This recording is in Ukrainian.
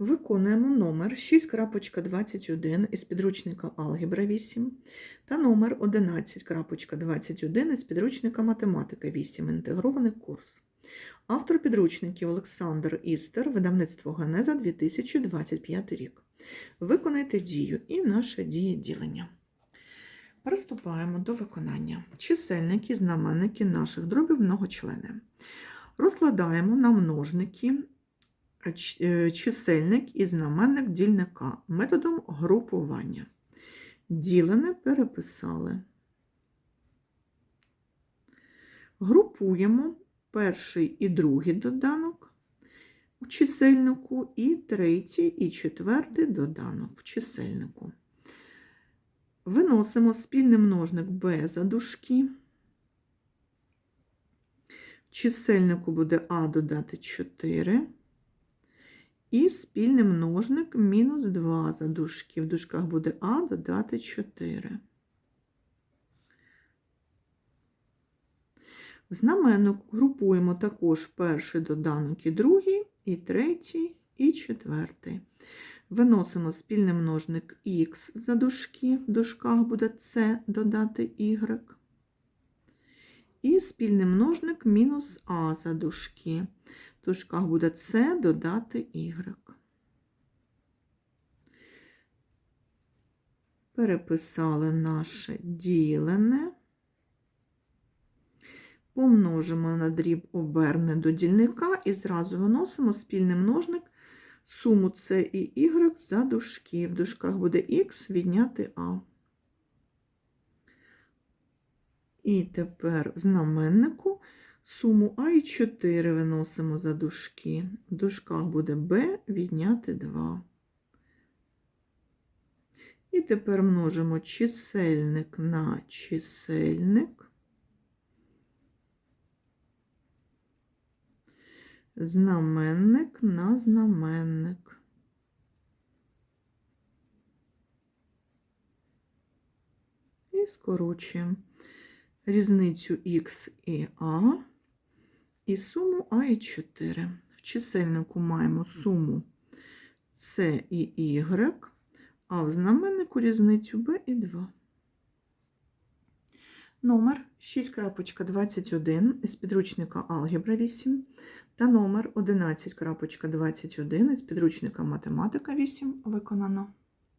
Виконуємо номер 6.21 із підручника Алгебра 8 та номер 11.21 із підручника Математика 8. Інтегрований курс. Автор підручників Олександр Істер, видавництво Генеза 2025 рік. Виконайте дію і наше дієділення. Приступаємо до виконання. Чисельники, знаменники наших дробів многочлени. Розкладаємо на множники чисельник і знаменник дільника методом групування. Ділене переписали. Групуємо перший і другий доданок у чисельнику, і третій і четвертий доданок в чисельнику. Виносимо спільний множник b за дужки. В чисельнику буде а додати 4. І спільний множник мінус 2 за дужки. В дужках буде а додати 4. В знаменник групуємо також перший доданок і другий, і третій, і четвертий. Виносимо спільний множник х за дужки, в дужках буде c додати y. І спільний множник мінус а за дужки. В дужках буде c додати y. Переписали наше ділене. Помножимо на дріб оберне до дільника і зразу виносимо спільний множник суму С і Y за дужки. В дужках буде Х відняти А. І тепер в знаменнику суму А і 4 виносимо за дужки. В дужках буде Б відняти 2. І тепер множимо чисельник на чисельник. Знаменник на знаменник. І скорочуємо різницю х і а і суму а і 4. В чисельнику маємо суму С і Y, а в знаменнику різницю Б і 2. Номер 6.21 із підручника Алгебра 8 та номер 11.21 із підручника Математика 8 виконано.